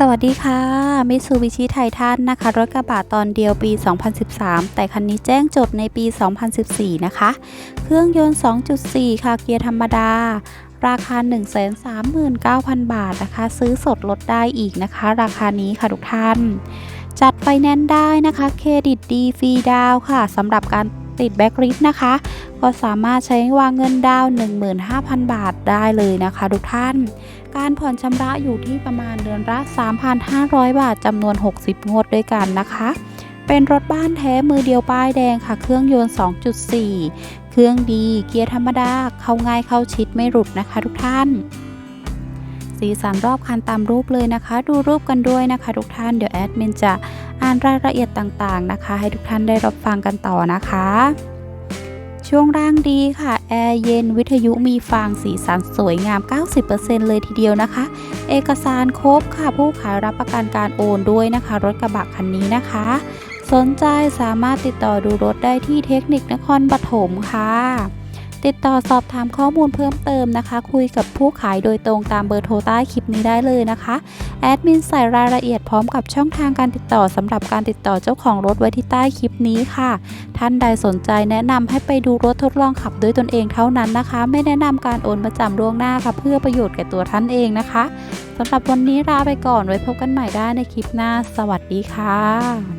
สวัสดีค่ะ มิซูบิชิไททันนะคะ รถกระบะตอนเดียวปี 2013 แต่คันนี้แจ้งจดในปี 2014 นะคะ เครื่องยนต์ 2.4 ค่ะ เกียร์ธรรมดา ราคา 139,000 บาทนะคะ ซื้อสดลดได้อีกนะคะ ราคานี้ค่ะทุกท่าน จัดไฟแนนซ์ได้นะคะ เครดิตดีฟรีดาวค่ะสำหรับการ ติดแบ็กริสนะคะ ก็สามารถใช้วางเงินดาวน์15,000 บาทได้เลยนะคะทุกท่าน การผ่อนชำระอยู่ที่ประมาณเดือนละ 3,500 บาทจำนวน 60 งวดด้วยกันนะคะ เป็นรถบ้านแท้มือเดียวป้ายแดงค่ะ เครื่องยนต์ 2.4 เครื่องดีเกียร์ธรรมดา เข้าง่ายเข้าชิดไม่หลุดนะคะทุกท่านสีสันรอบคันตามรูปเลยนะคะ ดูรูปกันด้วยนะคะทุกท่านเดี๋ยวแอดมินจะ อ่านรายละเอียดต่างๆนะคะ ให้ทุกท่านได้รับฟังกันต่อนะคะ ช่วงล่างดีค่ะ แอร์เย็นวิทยุมีฟางสีสันสวยงาม 90%เลยทีเดียวนะคะ เอกสารครบค่ะ ผู้ขายรับประกันการโอนด้วยนะคะ รถกระบะคันนี้นะคะ สนใจสามารถติดต่อดูรถได้ที่เทคนิคนครปฐมค่ะ ติดต่อสอบถามข้อมูลเพิ่มเติมนะคะ คุยกับผู้ขายโดยตรงตามเบอร์โทรใต้คลิปนี้ได้เลยนะคะแอดมินใส่รายละเอียดพร้อมกับช่องทางการติดต่อสำหรับการติดต่อเจ้าของรถไว้ที่ใต้คลิปนี้ค่ะ ท่านใดสนใจแนะนำให้ไปดูรถทดลองขับด้วยตนเองเท่านั้นนะคะ ไม่แนะนำการโอนประจำล่วงหน้าค่ะเพื่อประโยชน์แก่ตัวท่านเองนะคะสำหรับวันนี้ลาไปก่อนไว้พบกันใหม่ได้ในคลิปหน้า สวัสดีค่ะ